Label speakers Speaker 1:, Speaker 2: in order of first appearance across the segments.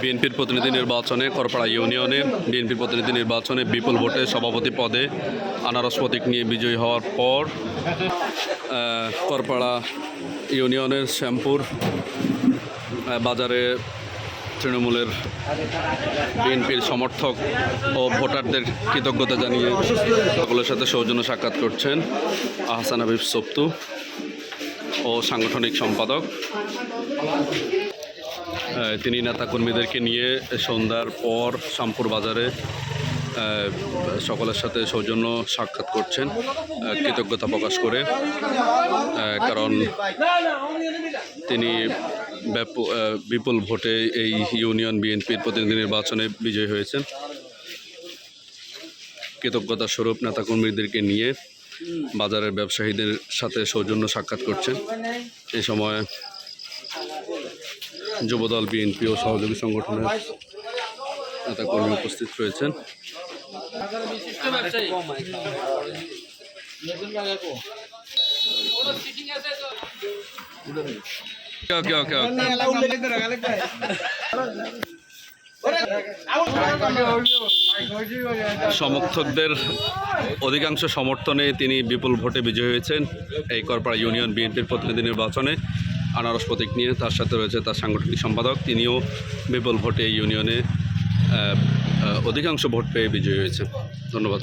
Speaker 1: বিএনপির প্রতিনিধি নির্বাচনে করপাড়া ইউনিয়নে বিএনপির প্রতিনিধি নির্বাচনে বিপুল ভোটে সভাপতি পদে আনারস প্রতীক নিয়ে বিজয়ী হওয়ার পর করপাড়া ইউনিয়নের শ্যামপুর বাজারে তৃণমূলের বিএনপির সমর্থক ও ভোটারদের কৃতজ্ঞতা জানিয়ে সকলের সাথে সৌজন্য সাক্ষাৎ করছেন আহসান হাবিব সপ্তু। ও সাংগঠনিক সম্পাদক। তিনি নেতাকর্মীদেরকে নিয়ে সন্ধ্যার পর শামপুর বাজারে সকলের সাথে সৌজন্য সাক্ষাৎ করছেন। কৃতজ্ঞতা প্রকাশ করে কারণ তিনি বিপুল ভোটে এই ইউনিয়ন বিএনপির প্রতিনিধি নির্বাচনে বিজয়ী হয়েছেন। কৃতজ্ঞতা স্বরূপ নেতাকর্মীদেরকে নিয়ে বাজারের ব্যবসায়ীদের সাথে সৌজন্য সাক্ষাৎ করছেন। এই সময় যুবদল বিএনপি ও সহযোগী সংগঠনের নেতাকর্মী উপস্থিত রয়েছেন। ওকে ওকে ওকে সমর্থকদের অধিকাংশ সমর্থনে তিনি বিপুল ভোটে বিজয়ী হয়েছেন এই করপাড়া ইউনিয়ন বিএনপির প্রতিনিধি নির্বাচনে আনারস প্রতীক নিয়ে তার সাথে রয়েছে তার সাংগঠনিক সম্পাদক। তিনিও বিপুল ভোটে ইউনিয়নে অধিকাংশ ভোট পেয়ে বিজয়ী হয়েছেন। ধন্যবাদ।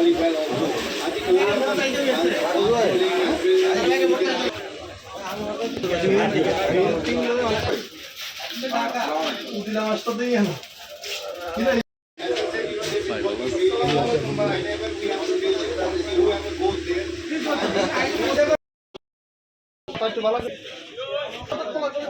Speaker 1: qualified also. I think overall, I think